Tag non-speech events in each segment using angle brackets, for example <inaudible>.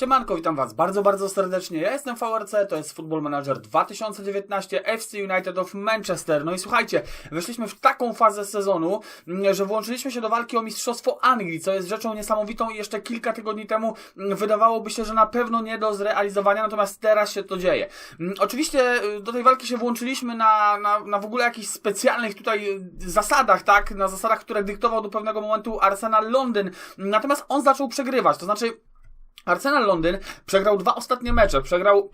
Siemanko, witam Was bardzo, bardzo serdecznie. Ja jestem VRC, to jest Football Manager 2019 FC United of Manchester. No i słuchajcie, weszliśmy w taką fazę sezonu, mm, że włączyliśmy się do walki o Mistrzostwo Anglii, co jest rzeczą niesamowitą i jeszcze kilka tygodni temu mm, wydawałoby się, że na pewno nie do zrealizowania, natomiast teraz się to dzieje. Mm, Oczywiście y, do tej walki się włączyliśmy na, na, na w ogóle jakichś specjalnych tutaj y, zasadach, tak? Na zasadach, które dyktował do pewnego momentu Arsenal Londyn. Natomiast on zaczął przegrywać, to znaczy Arsenal Londyn przegrał dwa ostatnie mecze. Przegrał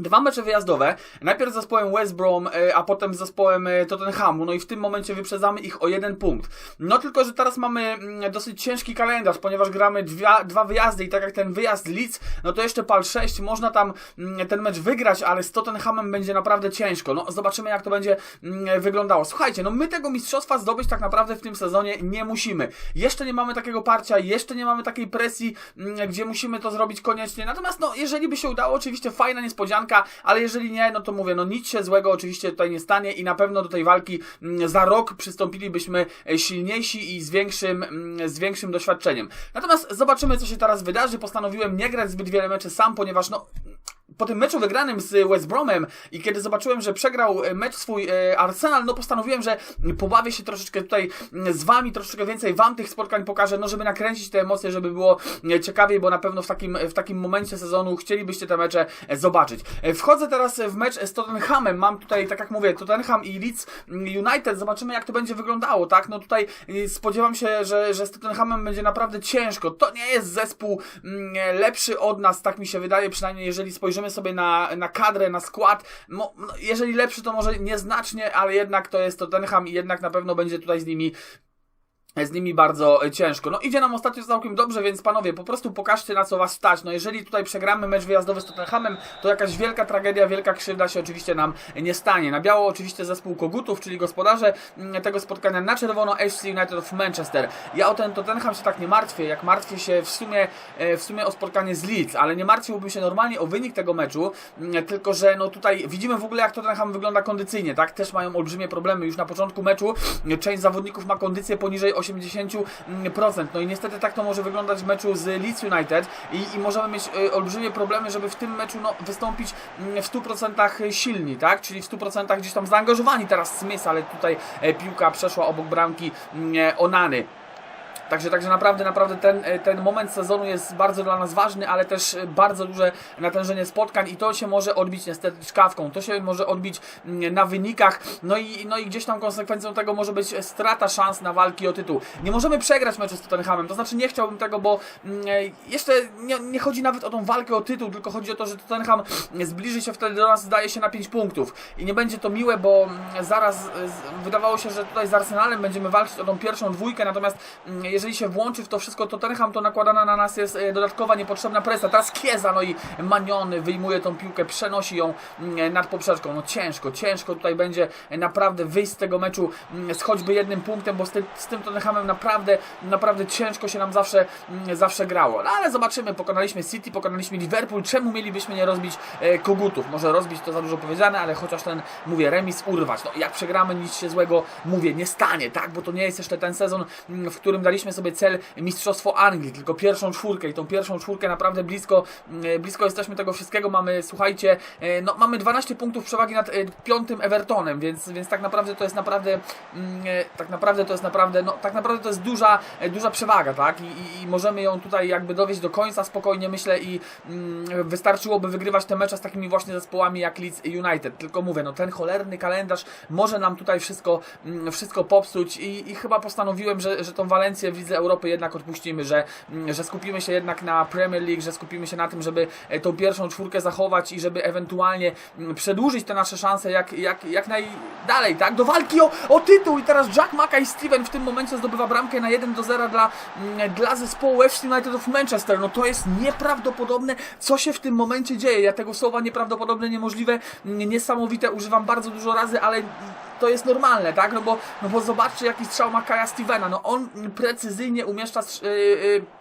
Dwa mecze wyjazdowe, najpierw z zespołem West Brom, y, a potem z zespołem y, Tottenhamu, no i w tym momencie wyprzedzamy ich o jeden punkt. No tylko, że teraz mamy mm, dosyć ciężki kalendarz, ponieważ gramy dwa, dwa wyjazdy i tak jak ten wyjazd Leeds, no to jeszcze pal 6, można tam mm, ten mecz wygrać, ale z Tottenhamem będzie naprawdę ciężko. No zobaczymy jak to będzie mm, wyglądało. Słuchajcie, no my tego mistrzostwa zdobyć tak naprawdę w tym sezonie nie musimy. Jeszcze nie mamy takiego parcia, jeszcze nie mamy takiej presji, gdzie musimy to zrobić koniecznie. Natomiast no jeżeli by się udało, oczywiście fajna niespodzianka, ale jeżeli nie, no to mówię, no nic się złego oczywiście tutaj nie stanie i na pewno do tej walki mm, za rok przystąpilibyśmy e, silniejsi i z większym, mm, z większym doświadczeniem. Natomiast zobaczymy, co się teraz wydarzy. Postanowiłem nie grać zbyt wiele meczy sam, ponieważ no po tym meczu wygranym z West Bromem i kiedy zobaczyłem, że przegrał e, mecz swój e, Arsenal, no postanowiłem, że pobawię się troszeczkę tutaj mm, z wami, troszeczkę więcej wam tych spotkań pokażę, no żeby nakręcić te emocje, żeby było e, ciekawiej, bo na pewno w takim, w takim momencie sezonu chcielibyście te mecze zobaczyć. Wchodzę teraz w mecz z Tottenhamem, mam tutaj, tak jak mówię, Tottenham i Leeds United, zobaczymy jak to będzie wyglądało, tak? No tutaj spodziewam się, że, że z Tottenhamem będzie naprawdę ciężko. To nie jest zespół mm, lepszy od nas, tak mi się wydaje, przynajmniej jeżeli spojrzymy sobie na, na kadrę, na skład. Mo, no, jeżeli lepszy, to może nieznacznie, ale jednak to jest Tottenham i jednak na pewno będzie tutaj z nimi z nimi bardzo e, ciężko. No idzie nam ostatnio całkiem dobrze, więc panowie, po prostu pokażcie na co was stać. No jeżeli tutaj przegramy mecz wyjazdowy z Tottenhamem, to jakaś wielka tragedia, wielka krzywda się oczywiście nam nie stanie. Na biało oczywiście zespół Kogutów, czyli gospodarze mm, tego spotkania, na czerwono FC United of Manchester. Ja o ten Tottenham się tak nie martwię, jak martwię się w sumie, e, w sumie o spotkanie z Leeds, ale nie martwiłbym się normalnie o wynik tego meczu, mm, tylko że no tutaj widzimy w ogóle jak Tottenham wygląda kondycyjnie, tak? Też mają olbrzymie problemy już na początku meczu. Część zawodników ma kondycję poniżej 80%. No i niestety tak to może wyglądać w meczu z Leeds United i, i możemy mieć y, olbrzymie problemy, żeby w tym meczu no, wystąpić y, w 100% silni, tak? Czyli w 100% gdzieś tam zaangażowani teraz Smith, ale tutaj y, piłka przeszła obok bramki y, Onany. Także, także naprawdę, naprawdę ten, ten moment sezonu jest bardzo dla nas ważny, ale też bardzo duże natężenie spotkań i to się może odbić niestety czkawką, to się może odbić mm, na wynikach, no i, no i gdzieś tam konsekwencją tego może być strata szans na walki o tytuł. Nie możemy przegrać meczu z Tottenhamem, to znaczy nie chciałbym tego, bo mm, jeszcze nie, nie chodzi nawet o tą walkę o tytuł, tylko chodzi o to, że Tottenham zbliży się wtedy do nas, zdaje się, na 5 punktów. I nie będzie to miłe, bo mm, zaraz wydawało się, że tutaj z Arsenalem będziemy walczyć o tą pierwszą dwójkę, natomiast jeżeli się włączy w to wszystko Tottenham, to nakładana na nas jest e, dodatkowa niepotrzebna presja. Teraz Kieza, no i Maniony wyjmuje tą piłkę, przenosi ją mm, nad poprzeczką. No ciężko, ciężko tutaj będzie naprawdę wyjść z tego meczu mm, z choćby jednym punktem, bo z tym, z tym Tottenhamem naprawdę, naprawdę ciężko się nam zawsze, mm, zawsze grało. No ale zobaczymy, pokonaliśmy City, pokonaliśmy Liverpool, czemu mielibyśmy nie rozbić e, kogutów? Może rozbić to za dużo powiedziane, ale chociaż ten, mówię, remis urwać. No jak przegramy, nic się złego, mówię, nie stanie, tak? Bo to nie jest jeszcze ten sezon, w którym daliśmy sobie cel Mistrzostwo Anglii, tylko pierwszą czwórkę i tą pierwszą czwórkę naprawdę blisko, mm, blisko jesteśmy tego wszystkiego. Mamy, słuchajcie, e, no mamy 12 punktów przewagi nad e, piątym Evertonem, więc, więc tak naprawdę to jest naprawdę, mm, e, tak naprawdę to jest naprawdę, no tak naprawdę to jest duża, duża przewaga, tak? I, i, możemy ją tutaj jakby dowieść do końca spokojnie, myślę i mm, wystarczyłoby wygrywać te mecze z takimi właśnie zespołami jak Leeds United. Tylko mówię, no ten cholerny kalendarz może nam tutaj wszystko, wszystko popsuć i, i chyba postanowiłem, że, że tą Walencję Lidze Europy jednak odpuścimy, że, że skupimy się jednak na Premier League, że skupimy się na tym, żeby e, tą pierwszą czwórkę zachować i żeby ewentualnie przedłużyć te nasze szanse jak, jak, jak najdalej, tak? Do walki o, o tytuł i teraz Jack Mackay Steven w tym momencie zdobywa bramkę na 1 do 0 dla, dla zespołu FC United of Manchester. No to jest nieprawdopodobne, co się w tym momencie dzieje. Ja tego słowa nieprawdopodobne, niemożliwe, niesamowite używam bardzo dużo razy, ale to jest normalne, tak? No bo, no bo zobaczcie, jaki strzał ma Kaja Stevena. No on precyzyjnie umieszcza yy, yy,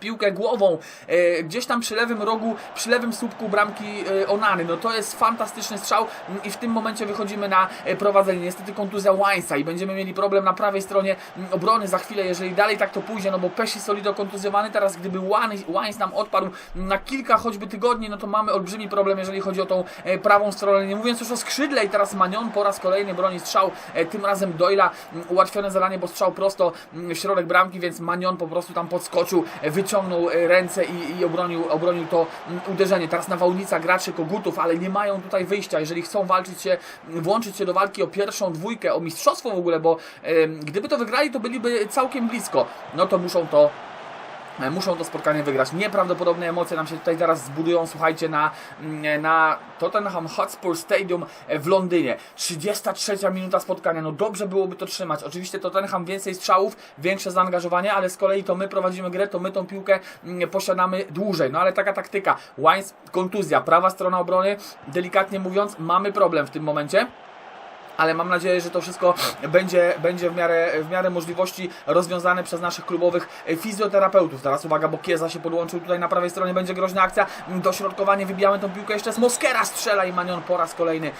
piłkę głową, e, gdzieś tam przy lewym rogu, przy lewym słupku bramki e, Onany. No to jest fantastyczny strzał mm, i w tym momencie wychodzimy na e, prowadzenie. Niestety kontuzja Wainsa i będziemy mieli problem na prawej stronie mm, obrony za chwilę, jeżeli dalej tak to pójdzie, no bo Pesi Solido kontuzjowany, teraz gdyby Wains nam odpadł na kilka choćby tygodni, no to mamy olbrzymi problem, jeżeli chodzi o tą prawą stronę. Nie mówiąc już o skrzydle i teraz Manion po raz kolejny broni strzał, tym razem Doyla mm, ułatwione zadanie, bo strzał prosto w środek bramki, więc Manion po prostu tam podskoczył, e, wyciągnął e, ręce i, i obronił, obronił to mm, uderzenie. Teraz nawałnica graczy Kogutów, ale nie mają tutaj wyjścia, jeżeli chcą walczyć się, włączyć się do walki o pierwszą dwójkę, o mistrzostwo w ogóle, bo gdyby to wygrali, to byliby całkiem blisko. No to muszą to muszą to spotkanie wygrać. Nieprawdopodobne emocje nam się tutaj teraz zbudują, słuchajcie, na, mm, na Tottenham Hotspur Stadium w Londynie. 33 minuta spotkania, no dobrze byłoby to trzymać. Oczywiście Tottenham więcej strzałów, większe zaangażowanie, ale z kolei to my prowadzimy grę, to my tą piłkę mm, posiadamy dłużej. No ale taka taktyka. Wines, kontuzja, prawa strona obrony, delikatnie mówiąc, mamy problem w tym momencie ale mam nadzieję, że to wszystko będzie, będzie w, miarę, w miarę możliwości rozwiązane przez naszych klubowych fizjoterapeutów. Teraz uwaga, bo Kieza się podłączył tutaj na prawej stronie, będzie groźna akcja, dośrodkowanie, wybijamy tą piłkę jeszcze z Moskera, strzela i Manion po raz kolejny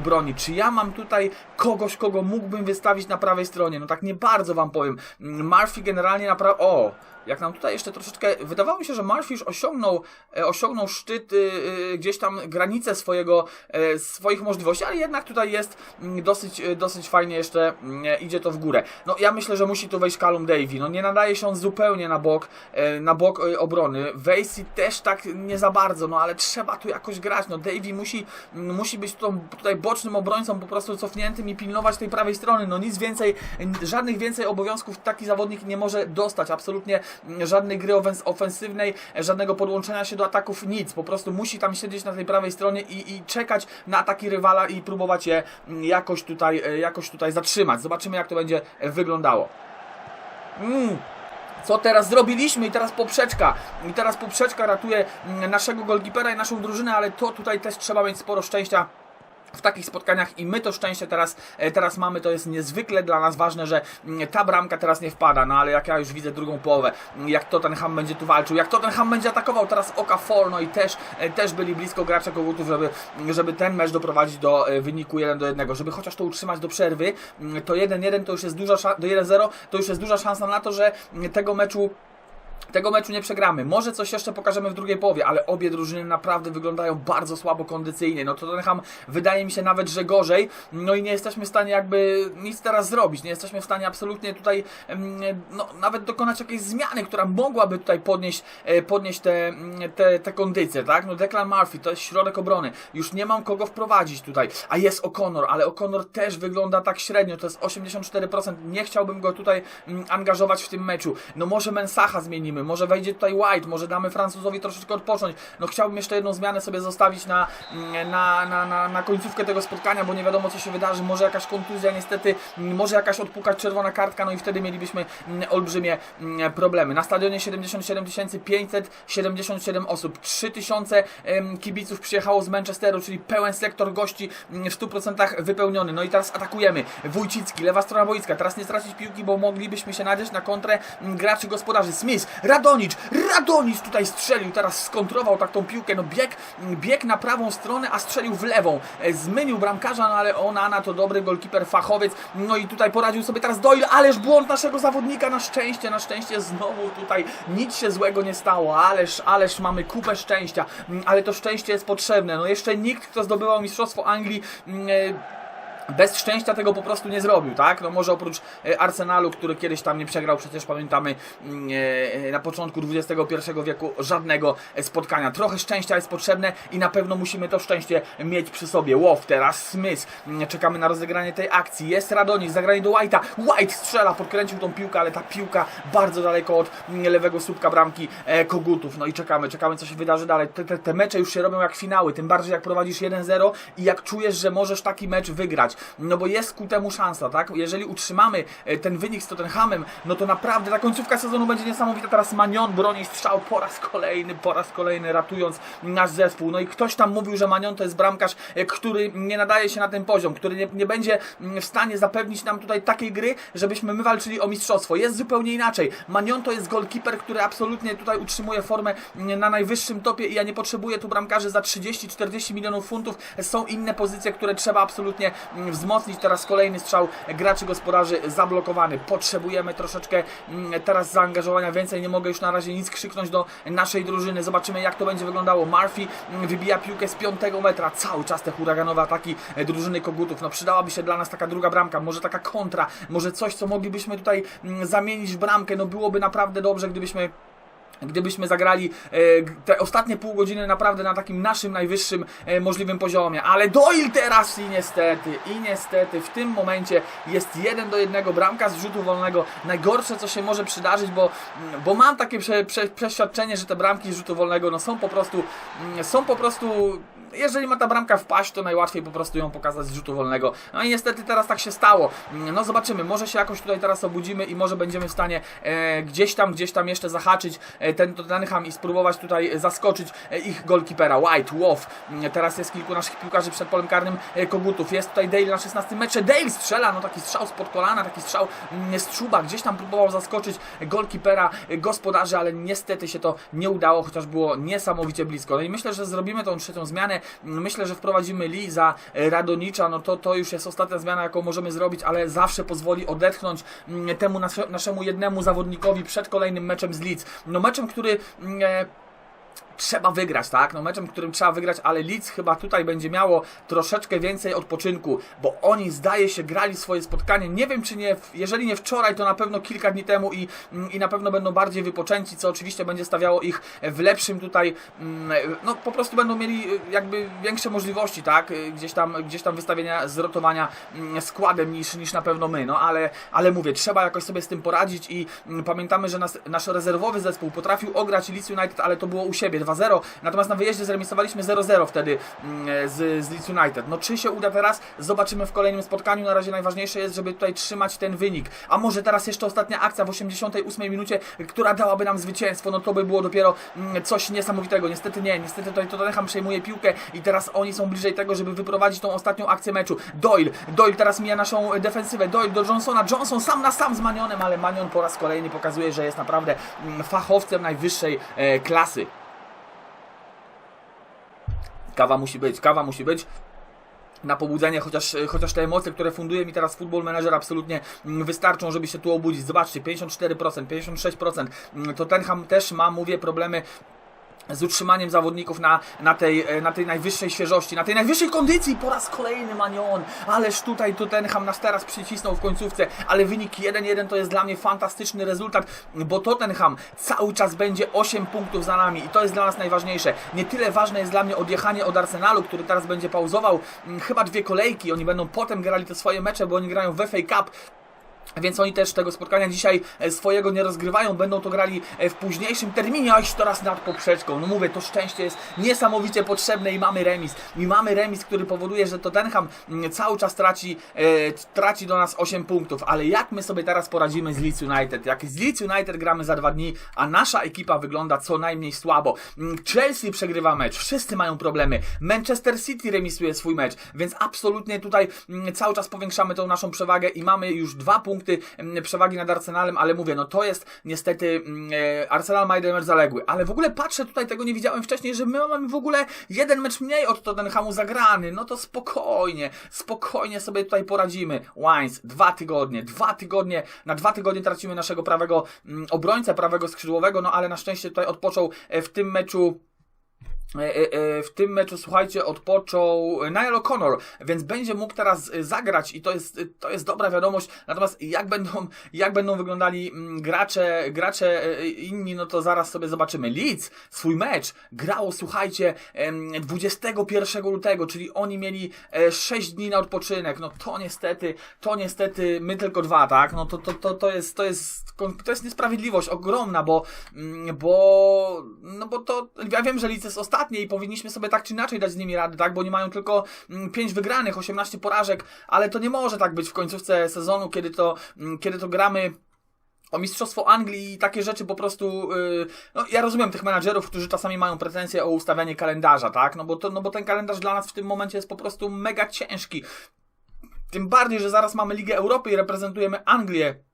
broni. Czy ja mam tutaj kogoś, kogo mógłbym wystawić na prawej stronie? No tak nie bardzo Wam powiem. Murphy generalnie na prawej... O! jak nam tutaj jeszcze troszeczkę, wydawało mi się, że Murphy już osiągnął, e, osiągnął szczyt, y, y, gdzieś tam granice swojego, e, swoich możliwości, ale jednak tutaj jest mm, dosyć, e, dosyć fajnie jeszcze mm, idzie to w górę. No ja myślę, że musi tu wejść Callum Davy, no nie nadaje się on zupełnie na bok, na bok obrony. Wejsi też tak nie za bardzo, no ale trzeba tu jakoś grać, no Davy musi, mm, musi być tutaj, tutaj bocznym obrońcą po prostu cofniętym i pilnować tej prawej strony, no nic więcej, żadnych więcej obowiązków taki zawodnik nie może dostać, absolutnie żadnej gry ofensywnej, żadnego podłączenia się do ataków, nic. Po prostu musi tam siedzieć na tej prawej stronie i, i czekać na ataki rywala i próbować je jakoś tutaj, jakoś tutaj zatrzymać. Zobaczymy, jak to będzie wyglądało. Mm. Co teraz zrobiliśmy i teraz poprzeczka. I teraz poprzeczka ratuje naszego golkipera i naszą drużynę, ale to tutaj też trzeba mieć sporo szczęścia w takich spotkaniach i my to szczęście teraz, e, teraz mamy, to jest niezwykle dla nas ważne, że mm, ta bramka teraz nie wpada, no ale jak ja już widzę drugą połowę, mm, jak Tottenham będzie tu walczył, jak Tottenham będzie atakował, teraz Okafor, no i też, e, też byli blisko gracze Kogutów, żeby, żeby ten mecz doprowadzić do e, wyniku 1 do 1, żeby chociaż to utrzymać do przerwy, mm, to 1-1 to już jest duża do 1-0 to już jest duża szansa na to, że tego meczu tego meczu nie przegramy. Może coś jeszcze pokażemy w drugiej połowie, ale obie drużyny naprawdę wyglądają bardzo słabo kondycyjnie. No to Tottenham wydaje mi się nawet, że gorzej. No i nie jesteśmy w stanie jakby nic teraz zrobić. Nie jesteśmy w stanie absolutnie tutaj no, nawet dokonać jakiejś zmiany, która mogłaby tutaj podnieść, e, podnieść te, te, te kondycje, tak? No Declan Murphy to jest środek obrony. Już nie mam kogo wprowadzić tutaj. A jest O'Connor, ale O'Connor też wygląda tak średnio. To jest 84%. Nie chciałbym go tutaj angażować w tym meczu. No może Mensacha zmienimy może wejdzie tutaj White, może damy Francuzowi troszeczkę odpocząć. No chciałbym jeszcze jedną zmianę sobie zostawić na, mm, na, na, na, na końcówkę tego spotkania, bo nie wiadomo co się wydarzy, może jakaś kontuzja niestety, mm, może jakaś odpukać czerwona kartka, no i wtedy mielibyśmy mm, olbrzymie problemy. Na stadionie 77 577 osób, 3000 kibiców przyjechało z Manchesteru, czyli pełen sektor gości w 100% wypełniony. No i teraz atakujemy. Wójcicki, lewa strona boiska, teraz nie stracić piłki, bo moglibyśmy się nadzieć na kontrę graczy gospodarzy. Smith, Radonic, Radonic tutaj strzelił, teraz skontrował tak tą piłkę, no bieg, bieg na prawą stronę, a strzelił w lewą. E, zmylił bramkarza, no ale Onana to dobry golkiper, fachowiec, no i tutaj poradził sobie teraz Doyle, ależ błąd naszego zawodnika, na szczęście, na szczęście znowu tutaj nic się złego nie stało, ależ, ależ mamy kupę szczęścia, mm, ale to szczęście jest potrzebne, no jeszcze nikt, kto zdobywał Mistrzostwo Anglii, mm, e, bez szczęścia tego po prostu nie zrobił, tak? No może oprócz e, Arsenalu, który kiedyś tam nie przegrał, przecież pamiętamy mm, e, na początku XXI wieku żadnego spotkania. Trochę szczęścia jest potrzebne i na pewno musimy to szczęście mieć przy sobie. Łow, teraz Smith. Mm, czekamy na rozegranie tej akcji. Jest Radonik, zagranie do White'a. White strzela, podkręcił tą piłkę, ale ta piłka bardzo daleko od mm, lewego słupka bramki e, Kogutów. No i czekamy, czekamy co się wydarzy dalej. Te, te, te mecze już się robią jak finały, tym bardziej jak prowadzisz 1-0 i jak czujesz, że możesz taki mecz wygrać. No bo jest ku temu szansa, tak? Jeżeli utrzymamy e, ten wynik z Tottenhamem, no to naprawdę ta końcówka sezonu będzie niesamowita. Teraz Manion broni strzał po raz kolejny, po raz kolejny ratując nasz zespół. No i ktoś tam mówił, że Manion to jest bramkarz, e, który nie nadaje się na ten poziom, który nie, nie będzie mm, w stanie zapewnić nam tutaj takiej gry, żebyśmy my walczyli o mistrzostwo. Jest zupełnie inaczej. Manion to jest golkiper, który absolutnie tutaj utrzymuje formę mm, na najwyższym topie i ja nie potrzebuję tu bramkarzy za 30-40 milionów funtów. Są inne pozycje, które trzeba absolutnie mm, wzmocnić. Teraz kolejny strzał graczy gospodarzy zablokowany. Potrzebujemy troszeczkę mm, teraz zaangażowania więcej. Nie mogę już na razie nic krzyknąć do naszej drużyny. Zobaczymy jak to będzie wyglądało. Murphy mm, wybija piłkę z 5 metra. Cały czas te huraganowe ataki e, drużyny Kogutów. No przydałaby się dla nas taka druga bramka, może taka kontra, może coś, co moglibyśmy tutaj mm, zamienić w bramkę. No byłoby naprawdę dobrze, gdybyśmy Gdybyśmy zagrali e, te ostatnie pół godziny naprawdę na takim naszym najwyższym e, możliwym poziomie, ale Doyle teraz i niestety, i niestety w tym momencie jest jeden do jednego bramka z rzutu wolnego. Najgorsze co się może przydarzyć, bo, bo mam takie prze, prze, przeświadczenie, że te bramki z rzutu wolnego no, są po prostu są po prostu jeżeli ma ta bramka wpaść, to najłatwiej po prostu ją pokazać z rzutu wolnego. No i niestety teraz tak się stało. No zobaczymy, może się jakoś tutaj teraz obudzimy i może będziemy w stanie e, gdzieś tam, gdzieś tam jeszcze zahaczyć e, ten Tottenham i spróbować tutaj zaskoczyć e, ich golkipera. White, Wolf, teraz jest kilku naszych piłkarzy przed polem karnym e, Kogutów. Jest tutaj Dale na 16 metrze. Dale strzela, no taki strzał spod kolana, taki strzał mm, z czuba. Gdzieś tam próbował zaskoczyć golkipera e, gospodarzy, ale niestety się to nie udało, chociaż było niesamowicie blisko. No i myślę, że zrobimy tą trzecią zmianę. Myślę, że wprowadzimy Lee za e, Radonicza, no to, to już jest ostatnia zmiana, jaką możemy zrobić, ale zawsze pozwoli odetchnąć mm, temu naszemu jednemu zawodnikowi przed kolejnym meczem z Leeds. No meczem, który mm, e, trzeba wygrać, tak? No meczem, którym trzeba wygrać, ale Leeds chyba tutaj będzie miało troszeczkę więcej odpoczynku, bo oni zdaje się grali swoje spotkanie. Nie wiem, czy nie, jeżeli nie wczoraj, to na pewno kilka dni temu i, mm, i na pewno będą bardziej wypoczęci, co oczywiście będzie stawiało ich w lepszym tutaj, mm, no po prostu będą mieli y, jakby większe możliwości, tak? Y, gdzieś tam, gdzieś tam wystawienia, zrotowania mm, składem niż, niż na pewno my, no ale, ale mówię, trzeba jakoś sobie z tym poradzić i pamiętamy, że nas, nasz rezerwowy zespół potrafił ograć Leeds United, ale to było u siebie 2-0, natomiast na wyjeździe zremisowaliśmy 0-0 wtedy mm, z, z Leeds United. No czy się uda teraz? Zobaczymy w kolejnym spotkaniu. Na razie najważniejsze jest, żeby tutaj trzymać ten wynik. A może teraz jeszcze ostatnia akcja w 88 minucie, która dałaby nam zwycięstwo, no to by było dopiero mm, coś niesamowitego. Niestety nie, niestety tutaj Tottenham przejmuje piłkę i teraz oni są bliżej tego, żeby wyprowadzić tą ostatnią akcję meczu. Doyle, Doyle teraz mija naszą defensywę, Doyle do Johnsona, Johnson sam na sam z Manionem, ale Manion po raz kolejny pokazuje, że jest naprawdę mm, fachowcem najwyższej e, klasy. Kawa musi być, kawa musi być na pobudzenie, chociaż, chociaż te emocje, które funduje mi teraz Football Manager absolutnie mm, wystarczą, żeby się tu obudzić. Zobaczcie, 54%, 56%. Mm, Tottenham też ma, mówię, problemy z utrzymaniem zawodników na, na, tej, e, na tej najwyższej świeżości, na tej najwyższej kondycji. Po raz kolejny Manion, ależ tutaj Tottenham nas teraz przycisnął w końcówce, ale wynik 1-1 to jest dla mnie fantastyczny rezultat, bo Tottenham cały czas będzie 8 punktów za nami i to jest dla nas najważniejsze. Nie tyle ważne jest dla mnie odjechanie od Arsenalu, który teraz będzie pauzował hmm, chyba dwie kolejki, oni będą potem grali te swoje mecze, bo oni grają w FA Cup, więc oni też tego spotkania dzisiaj e, swojego nie rozgrywają, będą to grali e, w późniejszym terminie, a to raz nad poprzeczką. No mówię, to szczęście jest niesamowicie potrzebne i mamy remis. I mamy remis, który powoduje, że Tottenham mm, cały czas traci, e, traci do nas 8 punktów. Ale jak my sobie teraz poradzimy z Leeds United? Jak z Leeds United gramy za dwa dni, a nasza ekipa wygląda co najmniej słabo. Mm, Chelsea przegrywa mecz, wszyscy mają problemy. Manchester City remisuje swój mecz, więc absolutnie tutaj mm, cały czas powiększamy tą naszą przewagę i mamy już dwa punkty punkty mm, przewagi nad Arsenalem, ale mówię, no to jest niestety mm, e, Arsenal ma jeden mecz zaległy, ale w ogóle patrzę tutaj, tego nie widziałem wcześniej, że my mamy w ogóle jeden mecz mniej od Tottenhamu zagrany, no to spokojnie, spokojnie sobie tutaj poradzimy. Wines, dwa tygodnie, dwa tygodnie, na dwa tygodnie tracimy naszego prawego mm, obrońcę, prawego skrzydłowego, no ale na szczęście tutaj odpoczął e, w tym meczu w tym meczu, słuchajcie, odpoczął Niall O'Connor, więc będzie mógł teraz zagrać i to jest, to jest dobra wiadomość. Natomiast jak będą, jak będą wyglądali mm, gracze, gracze inni, no to zaraz sobie zobaczymy. Leeds swój mecz grało, słuchajcie, 21 lutego, czyli oni mieli 6 dni na odpoczynek. No to niestety, to niestety my tylko dwa, tak? No to, to, to, to jest, to jest, to jest niesprawiedliwość ogromna, bo, mm, bo, no bo to, ja wiem, że Leeds jest ostatni ostatnie i powinniśmy sobie tak czy inaczej dać z nimi radę, tak? Bo oni mają tylko 5 wygranych, 18 porażek, ale to nie może tak być w końcówce sezonu, kiedy to, mm, kiedy to gramy o Mistrzostwo Anglii i takie rzeczy po prostu. Yy, no, ja rozumiem tych menadżerów, którzy czasami mają pretensje o ustawianie kalendarza, tak? No bo, to, no bo ten kalendarz dla nas w tym momencie jest po prostu mega ciężki. Tym bardziej, że zaraz mamy Ligę Europy i reprezentujemy Anglię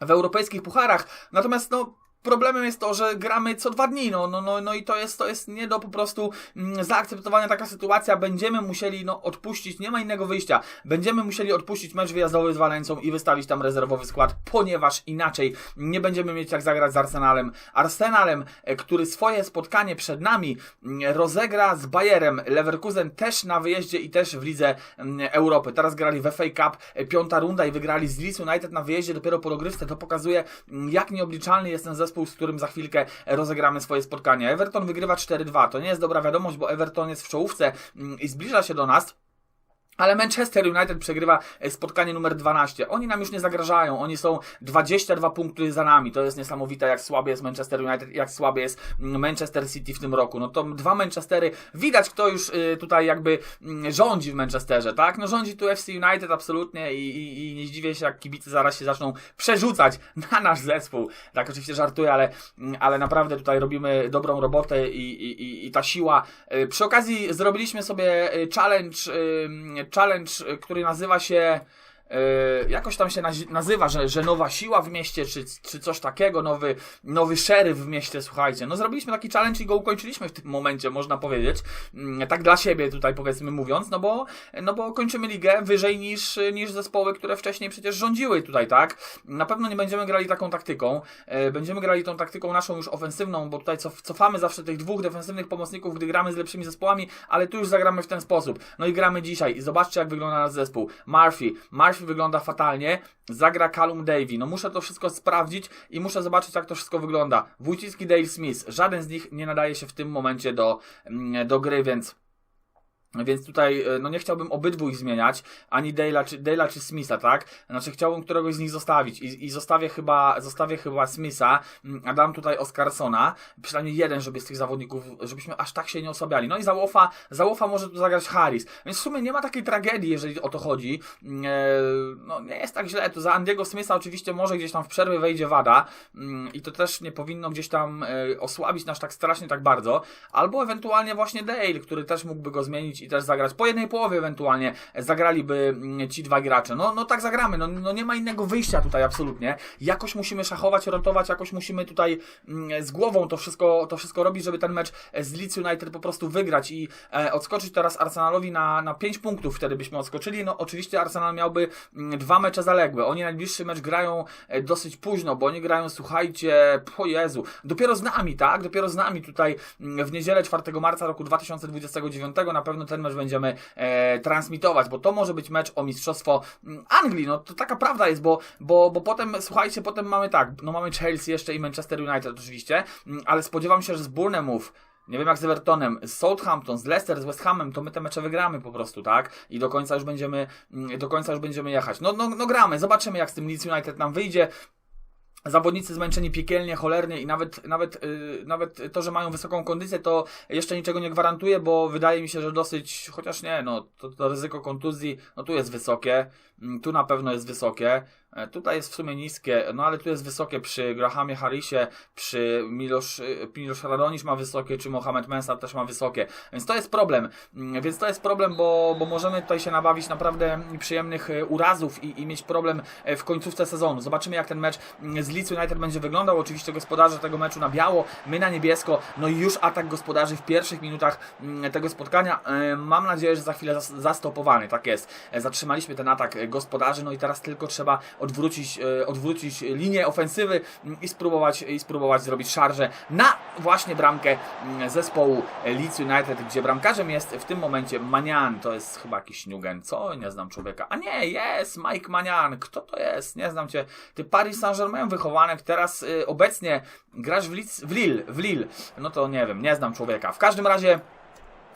w europejskich pucharach. Natomiast no, problemem jest to, że gramy co dwa dni, no, no, no, no i to jest, to jest nie do po prostu mm, zaakceptowania taka sytuacja. Będziemy musieli no, odpuścić, nie ma innego wyjścia. Będziemy musieli odpuścić mecz wyjazdowy z Walencją i wystawić tam rezerwowy skład, ponieważ inaczej nie będziemy mieć jak zagrać z Arsenalem. Arsenalem, e, który swoje spotkanie przed nami mm, rozegra z Bayerem. Leverkusen też na wyjeździe i też w Lidze mm, Europy. Teraz grali w FA Cup, e, piąta runda i wygrali z Leeds United na wyjeździe dopiero po dogrywce. To pokazuje, jak nieobliczalny jest ten zespół zespół, z którym za chwilkę rozegramy swoje spotkania. Everton wygrywa 4-2. To nie jest dobra wiadomość, bo Everton jest w czołówce mm, i zbliża się do nas. Ale Manchester United przegrywa e, spotkanie numer 12. Oni nam już nie zagrażają. Oni są 22 punkty za nami. To jest niesamowite, jak słaby jest Manchester United, jak słaby jest mm, Manchester City w tym roku. No to dwa Manchestery. Widać, kto już y, tutaj jakby mm, rządzi w Manchesterze, tak? No rządzi tu FC United absolutnie i, i, i nie zdziwię się, jak kibice zaraz się zaczną przerzucać <laughs> na nasz zespół. Tak, oczywiście żartuję, ale, mm, ale naprawdę tutaj robimy dobrą robotę i, i, i ta siła. Y, przy okazji zrobiliśmy sobie challenge challenge, który nazywa się jakoś tam się nazywa, że, że nowa siła w mieście, czy, czy coś takiego, nowy, nowy szeryf w mieście, słuchajcie. No zrobiliśmy taki challenge i go ukończyliśmy w tym momencie, można powiedzieć. Yy, tak dla siebie tutaj powiedzmy mówiąc, no bo, no bo kończymy ligę wyżej niż, niż zespoły, które wcześniej przecież rządziły tutaj, tak? Na pewno nie będziemy grali taką taktyką. Yy, będziemy grali tą taktyką naszą już ofensywną, bo tutaj cof, cofamy zawsze tych dwóch defensywnych pomocników, gdy gramy z lepszymi zespołami, ale tu już zagramy w ten sposób. No i gramy dzisiaj i zobaczcie jak wygląda nasz zespół. Murphy. Murphy wygląda fatalnie, zagra Callum Davy. No muszę to wszystko sprawdzić i muszę zobaczyć, jak to wszystko wygląda. Wójcicki Dale Smith, żaden z nich nie nadaje się w tym momencie do, mm, do gry, więc więc tutaj, e, no nie chciałbym obydwu ich zmieniać, ani Dale'a czy, Dale'a czy Smitha, tak? Znaczy chciałbym któregoś z nich zostawić i, i zostawię chyba, zostawię chyba Smitha, mm, a dam tutaj Oscarsona, przynajmniej jeden, żeby z tych zawodników, żebyśmy aż tak się nie osabiali. No i Załofa, Załofa może tu zagrać Harris, więc w sumie nie ma takiej tragedii, jeżeli o to chodzi. Mm, e, no nie jest tak źle, tu za Andiego Smitha oczywiście może gdzieś tam w przerwie wejdzie wada mm, i to też nie powinno gdzieś tam e, osłabić nasz tak strasznie tak bardzo, albo ewentualnie właśnie Dale, który też mógłby go zmienić i też zagrać. Po jednej połowie ewentualnie zagraliby mm, ci dwa gracze. No, no tak zagramy, no, no nie ma innego wyjścia tutaj absolutnie. Jakoś musimy szachować, rotować, jakoś musimy tutaj mm, z głową to wszystko, to wszystko robić, żeby ten mecz z Leeds United po prostu wygrać i e, odskoczyć teraz Arsenalowi na, na 5 punktów, wtedy byśmy odskoczyli. No oczywiście Arsenal miałby mm, dwa mecze zaległe. Oni najbliższy mecz grają e, dosyć późno, bo oni grają, słuchajcie, po Jezu, dopiero z nami, tak? Dopiero z nami tutaj w niedzielę 4 marca roku 2029 na pewno ten mecz będziemy e, transmitować, bo to może być mecz o mistrzostwo mm, Anglii. No to taka prawda jest, bo, bo, bo potem, słuchajcie, potem mamy tak, no mamy Chelsea jeszcze i Manchester United oczywiście, mm, ale spodziewam się, że z Bournemouth nie wiem jak z Evertonem, z Southampton, z Leicester, z West Hamem, to my te mecze wygramy po prostu, tak? I do końca już będziemy, mm, do końca już będziemy jechać. No, no, no gramy, zobaczymy jak z tym Leeds United nam wyjdzie. Zawodnicy zmęczeni piekielnie, cholernie i nawet, nawet, yy, nawet to, że mają wysoką kondycję, to jeszcze niczego nie gwarantuje, bo wydaje mi się, że dosyć, chociaż nie, no to, to ryzyko kontuzji, no tu jest wysokie, tu na pewno jest wysokie. E, tutaj jest w sumie niskie, no ale tu jest wysokie przy Grahamie Harrisie, przy Milosz, e, Milosz Radonisz ma wysokie, czy Mohamed Mensah też ma wysokie. Więc to jest problem. Mm, więc to jest problem, bo, bo możemy tutaj się nabawić naprawdę przyjemnych e, urazów i, i mieć problem w końcówce sezonu. Zobaczymy jak ten mecz mm, z Leeds United będzie wyglądał. Oczywiście gospodarze tego meczu na biało, my na niebiesko. No i już atak gospodarzy w pierwszych minutach mm, tego spotkania. Mam nadzieję, że za chwilę zastopowany. Tak jest. Zatrzymaliśmy ten atak gospodarzy, no i teraz tylko trzeba odwrócić, e, odwrócić linię ofensywy i spróbować, i spróbować zrobić szarżę na właśnie bramkę mm, zespołu Leeds United, gdzie bramkarzem jest w tym momencie Manian, to jest chyba jakiś Nugen, co? Nie znam człowieka. A nie, jest Mike Manian, kto to jest? Nie znam cię. Ty Paris Saint-Germain wychowanek, teraz y, obecnie grasz w, w Lille, w Lille. No to nie wiem, nie znam człowieka. W każdym razie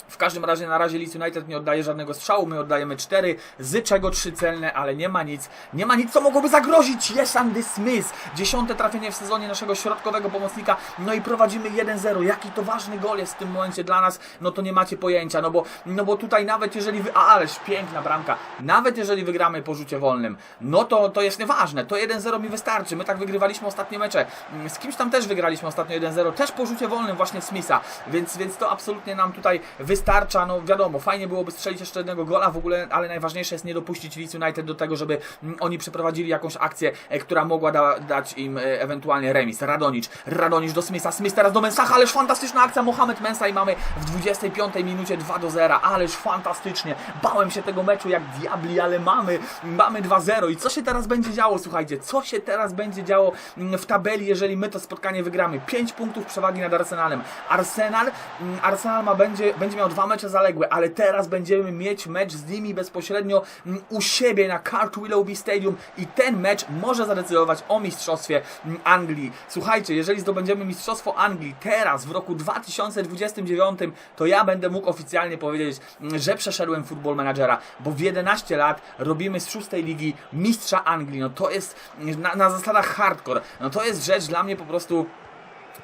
W każdym razie na razie Leeds United nie oddaje żadnego strzału, my oddajemy cztery, z czego trzy celne, ale nie ma nic, nie ma nic, co mogłoby zagrozić. Jest Andy Smith, dziesiąte trafienie w sezonie naszego środkowego pomocnika, no i prowadzimy 1-0. Jaki to ważny gol jest w tym momencie dla nas, no to nie macie pojęcia, no bo, no bo tutaj nawet jeżeli wy, a, ależ piękna bramka, nawet jeżeli wygramy po rzucie wolnym, no to, to jest nieważne, to 1-0 mi wystarczy, my tak wygrywaliśmy ostatnie mecze, Mm, z kimś tam też wygraliśmy ostatnio 1-0, też po rzucie wolnym właśnie Smitha, więc, więc to absolutnie nam tutaj wystarcza, no wiadomo, fajnie byłoby strzelić jeszcze jednego gola w ogóle, ale najważniejsze jest nie dopuścić Leeds United do tego, żeby mm, oni przeprowadzili jakąś akcję, e, która mogła da, dać im e, ewentualnie remis. Radonicz, Radonicz do Smitha, Smith teraz do Mensacha, ależ fantastyczna akcja, Mohamed Mensa i mamy w 25 minucie 2 do 0, ależ fantastycznie, bałem się tego meczu jak diabli, ale mamy, mamy 2-0 i co się teraz będzie działo, słuchajcie, co się teraz będzie działo mm, w tabeli, jeżeli my to spotkanie wygramy, 5 punktów przewagi nad Arsenalem, Arsenal, mm, Arsenal ma, będzie, będzie miał dwa mecze zaległe, ale teraz będziemy mieć mecz z nimi bezpośrednio mm, u siebie na Cart Willoughby Stadium i ten mecz może zadecydować o mistrzostwie mm, Anglii. Słuchajcie, jeżeli zdobędziemy mistrzostwo Anglii teraz, w roku 2029, to ja będę mógł oficjalnie powiedzieć, mm, że przeszedłem Football Managera, bo w 11 lat robimy z szóstej ligi mistrza Anglii. No to jest na, na zasadach hardcore. No to jest rzecz dla mnie po prostu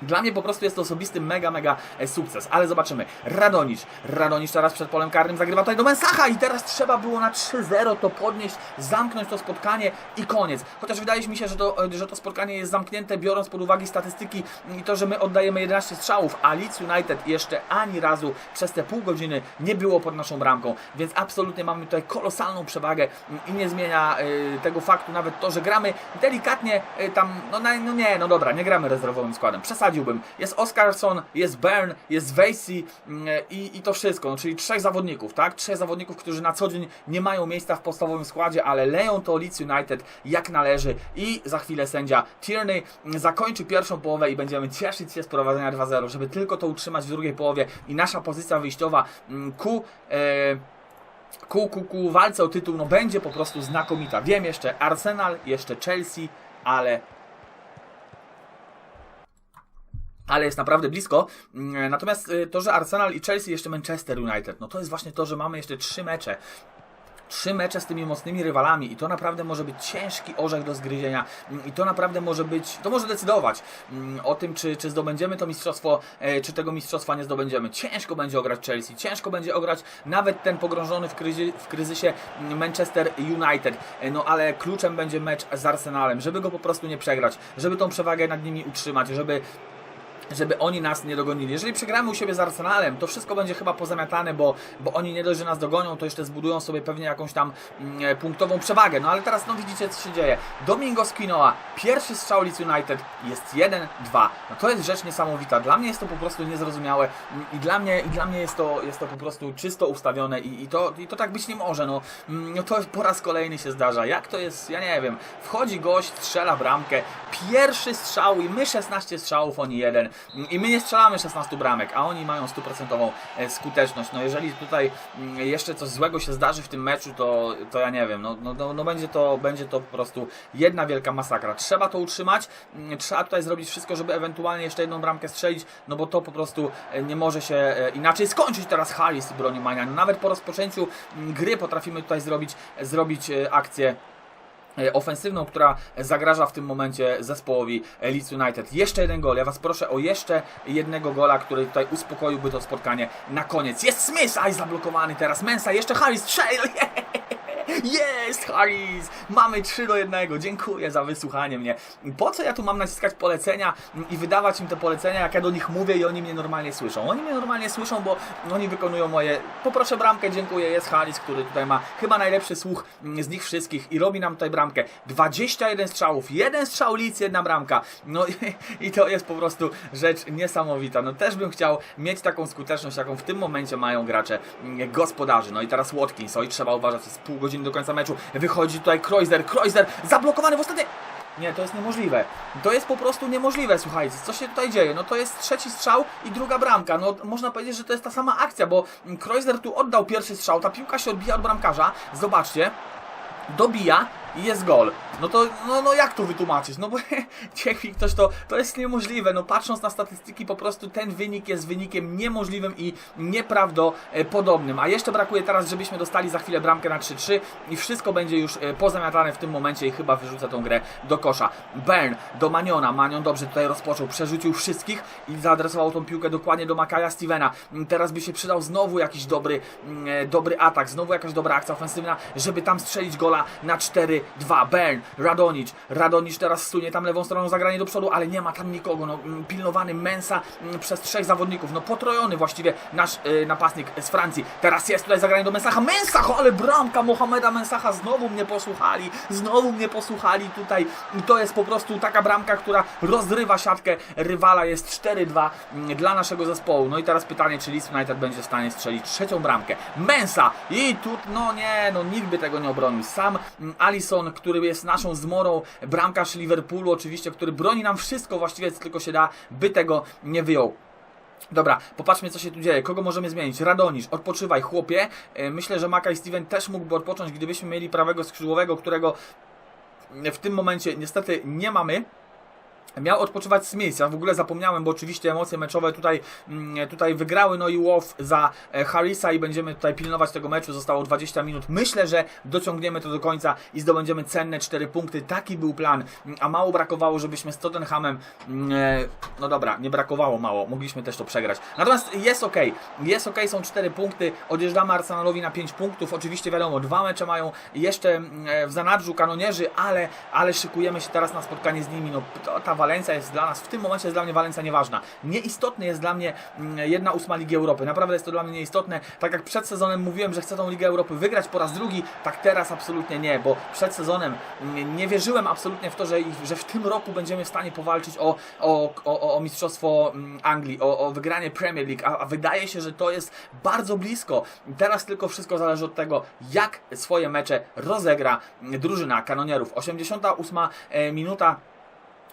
dla mnie po prostu jest to osobisty mega, mega e, sukces, ale zobaczymy. Radonicz, Radonicz teraz przed polem karnym zagrywa tutaj do Mensacha i teraz trzeba było na 3-0 to podnieść, zamknąć to spotkanie i koniec. Chociaż wydaje mi się, że to, e, że to spotkanie jest zamknięte, biorąc pod uwagę statystyki i to, że my oddajemy 11 strzałów, a Leeds United jeszcze ani razu przez te pół godziny nie było pod naszą bramką, więc absolutnie mamy tutaj kolosalną przewagę i nie zmienia e, tego faktu nawet to, że gramy delikatnie tam, no, no nie, no dobra, nie gramy rezerwowym składem, przesadziłbym. Jest Oscarson, jest Byrne, jest Vasey mm, i, i to wszystko, no, czyli trzech zawodników, tak? Trzech zawodników, którzy na co dzień nie mają miejsca w podstawowym składzie, ale leją to Leeds United jak należy i za chwilę sędzia Tierney zakończy pierwszą połowę i będziemy cieszyć się z prowadzenia 2-0, żeby tylko to utrzymać w drugiej połowie i nasza pozycja wyjściowa mm, ku... E, ku, ku, ku walce o tytuł no będzie po prostu znakomita. Wiem jeszcze Arsenal, jeszcze Chelsea, ale ale jest naprawdę blisko. Mm, Natomiast y, to, że Arsenal i Chelsea jeszcze Manchester United, no to jest właśnie to, że mamy jeszcze trzy mecze. Trzy mecze z tymi mocnymi rywalami i to naprawdę może być ciężki orzech do zgryzienia Mm, i to naprawdę może być, to może decydować mm, o tym, czy, czy zdobędziemy to mistrzostwo, e, czy tego mistrzostwa nie zdobędziemy. Ciężko będzie ograć Chelsea, ciężko będzie ograć nawet ten pogrążony w, kryzy, w kryzysie Manchester United, E, no ale kluczem będzie mecz z Arsenalem, żeby go po prostu nie przegrać, żeby tą przewagę nad nimi utrzymać, żeby żeby oni nas nie dogonili. Jeżeli przegramy u siebie z Arsenalem, to wszystko będzie chyba pozamiatane, bo, bo oni nie dość, że nas dogonią, to jeszcze zbudują sobie pewnie jakąś tam mm, e, punktową przewagę. No ale teraz no widzicie co się dzieje. Domingo Spinoa, pierwszy strzał Leeds United jest 1-2. No to jest rzecz niesamowita. Dla mnie jest to po prostu niezrozumiałe i dla mnie, i dla mnie jest, to, jest to po prostu czysto ustawione i, i, to, i to tak być nie może. No, Mm, no to po raz kolejny się zdarza. Jak to jest, ja nie wiem. Wchodzi gość, strzela bramkę, pierwszy strzał i my 16 strzałów, oni jeden. I my nie strzelamy 16 bramek, a oni mają stuprocentową e, skuteczność. No jeżeli tutaj mm, jeszcze coś złego się zdarzy w tym meczu, to, to ja nie wiem, no, no, no, no będzie, to, będzie to po prostu jedna wielka masakra. Trzeba to utrzymać, mm, trzeba tutaj zrobić wszystko, żeby ewentualnie jeszcze jedną bramkę strzelić, no bo to po prostu e, nie może się e, inaczej skończyć teraz Harris i broni Mania. No nawet po rozpoczęciu mm, gry potrafimy tutaj zrobić, zrobić akcję ofensywną, która zagraża w tym momencie zespołowi Leeds United. Jeszcze jeden gol. Ja Was proszę o jeszcze jednego gola, który tutaj uspokoiłby to spotkanie na koniec. Jest Smith, aj zablokowany teraz. Mensa, jeszcze Harris, strzelił. <laughs> Jest Harris! Mamy 3 do 1. Dziękuję za wysłuchanie mnie. Po co ja tu mam naciskać polecenia i wydawać im te polecenia, jak ja do nich mówię i oni mnie normalnie słyszą? Oni mnie normalnie słyszą, bo oni wykonują moje. Poproszę bramkę, dziękuję. Jest Harris, który tutaj ma chyba najlepszy słuch z nich wszystkich i robi nam tutaj bramkę. 21 strzałów, jeden strzał Leeds, jedna bramka. No i, i to jest po prostu rzecz niesamowita. No też bym chciał mieć taką skuteczność, jaką w tym momencie mają gracze gospodarzy. No i teraz Watkins, oj trzeba uważać, jest pół godziny do końca meczu. Wychodzi tutaj Kreuzer, Kreuzer zablokowany w ostatniej... Nie, to jest niemożliwe. To jest po prostu niemożliwe, słuchajcie. Co się tutaj dzieje? No to jest trzeci strzał i druga bramka. No można powiedzieć, że to jest ta sama akcja, bo Kreuzer tu oddał pierwszy strzał, ta piłka się odbija od bramkarza. Zobaczcie. Dobija i jest gol. No to, no, no jak to wytłumaczyć? No bo <laughs> niech mi ktoś to, to jest niemożliwe. No patrząc na statystyki, po prostu ten wynik jest wynikiem niemożliwym i nieprawdopodobnym. A jeszcze brakuje teraz, żebyśmy dostali za chwilę bramkę na 3-3 i wszystko będzie już e, pozamiatane w tym momencie i chyba wyrzucę tą grę do kosza. Bern do Maniona. Manion dobrze tutaj rozpoczął, przerzucił wszystkich i zaadresował tą piłkę dokładnie do Makaja Stevena. Teraz by się przydał znowu jakiś dobry, mm, e, dobry atak, znowu jakaś dobra akcja ofensywna, żeby tam strzelić gola na 4-2. Bern, Radonic. Radonic teraz sunie tam lewą stroną zagranie do przodu, ale nie ma tam nikogo. No, mm, pilnowany Mensa mm, przez trzech zawodników. No potrojony właściwie nasz y, napastnik z Francji. Teraz jest tutaj zagranie do Mensacha. Mensacha, ale bramka Mohameda Mensacha. Znowu mnie posłuchali. Znowu mnie posłuchali tutaj. I to jest po prostu taka bramka, która rozrywa siatkę rywala. Jest 4-2 mm, dla naszego zespołu. No i teraz pytanie, czy Leeds United będzie w stanie strzelić trzecią bramkę. Mensa i tu, no nie, no nikt by tego nie obronił. Sam mm, Alisson, który jest naszą zmorą, bramkarz Liverpoolu oczywiście, który broni nam wszystko właściwie, co tylko się da, by tego nie wyjął. Dobra, popatrzmy co się tu dzieje. Kogo możemy zmienić? Radonisz, odpoczywaj, chłopie. E, Myślę, że Maka i Steven też mógłby odpocząć, gdybyśmy mieli prawego skrzydłowego, którego w tym momencie niestety nie mamy. Miał odpoczywać z miejsca. W ogóle zapomniałem, bo oczywiście emocje meczowe tutaj, mm, tutaj wygrały. No i łow za e, Harrisa i będziemy tutaj pilnować tego meczu. Zostało 20 minut. Myślę, że dociągniemy to do końca i zdobędziemy cenne 4 punkty. Taki był plan. A mało brakowało, żebyśmy z Tottenhamem. mm, e, No dobra, nie brakowało mało. Mogliśmy też to przegrać. Natomiast jest ok. Jest ok, są 4 punkty. Odjeżdżamy Arsenalowi na 5 punktów. Oczywiście wiadomo, dwa mecze mają jeszcze mm, e, w zanadrzu kanonierzy, ale, ale szykujemy się teraz na spotkanie z nimi. No, to, ta Walencja jest dla nas, w tym momencie jest dla mnie Walencja nieważna. Nieistotny jest dla mnie mm, jedna ósma Ligi Europy. Naprawdę jest to dla mnie nieistotne. Tak jak przed sezonem mówiłem, że chcę tą Ligę Europy wygrać po raz drugi, tak teraz absolutnie nie, bo przed sezonem mm, nie wierzyłem absolutnie w to, że, że w tym roku będziemy w stanie powalczyć o, o, o, o mistrzostwo mm, Anglii, o, o wygranie Premier League, a, a wydaje się, że to jest bardzo blisko. Teraz tylko wszystko zależy od tego, jak swoje mecze rozegra mm, drużyna kanonierów. 88 e, minuta.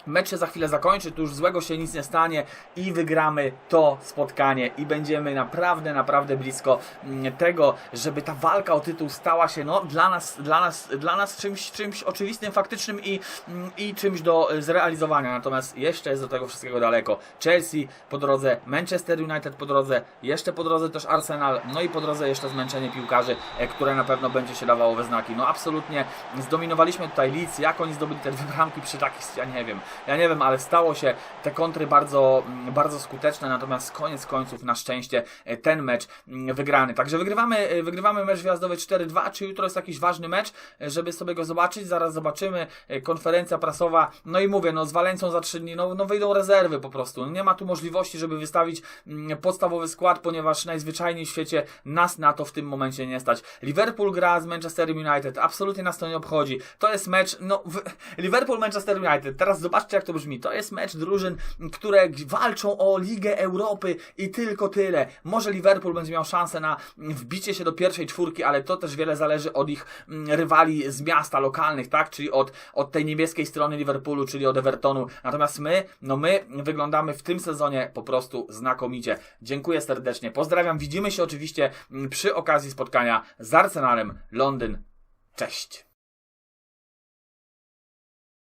Mecz się za chwilę zakończy, tu już złego się nic nie stanie i wygramy to spotkanie i będziemy naprawdę, naprawdę blisko mm, tego, żeby ta walka o tytuł stała się no, dla nas, dla nas, dla nas czymś, czymś oczywistym, faktycznym i, mm, i czymś do e, zrealizowania. Natomiast jeszcze jest do tego wszystkiego daleko. Chelsea po drodze, Manchester United po drodze, jeszcze po drodze też Arsenal, no i po drodze jeszcze zmęczenie piłkarzy, e, które na pewno będzie się dawało we znaki. No absolutnie zdominowaliśmy tutaj Leeds, jak oni zdobyli te dwie bramki przy takich, ja nie wiem, ja nie wiem, ale stało się te kontry bardzo, mm, bardzo skuteczne, natomiast koniec końców na szczęście e, ten mecz mm, wygrany. Także wygrywamy, e, wygrywamy mecz wjazdowy 4-2, czy jutro jest jakiś ważny mecz, e, żeby sobie go zobaczyć, zaraz zobaczymy, konferencja prasowa, no i mówię, no z Walencją za 3 dni, no, no wyjdą rezerwy po prostu, nie ma tu możliwości, żeby wystawić mm, podstawowy skład, ponieważ najzwyczajniej w świecie nas na to w tym momencie nie stać. Liverpool gra z Manchester United, absolutnie nas to nie obchodzi, to jest mecz, no w, Liverpool-Manchester United, teraz zobaczcie jak to brzmi, to jest mecz drużyn, które walczą o Ligę Europy i tylko tyle. Może Liverpool będzie miał szansę na wbicie się do pierwszej czwórki, ale to też wiele zależy od ich mm, rywali z miasta lokalnych, tak? Czyli od, od tej niebieskiej strony Liverpoolu, czyli od Evertonu. Natomiast my, no my wyglądamy w tym sezonie po prostu znakomicie. Dziękuję serdecznie. Pozdrawiam. Widzimy się oczywiście mm, przy okazji spotkania z Arsenalem Londyn. Cześć.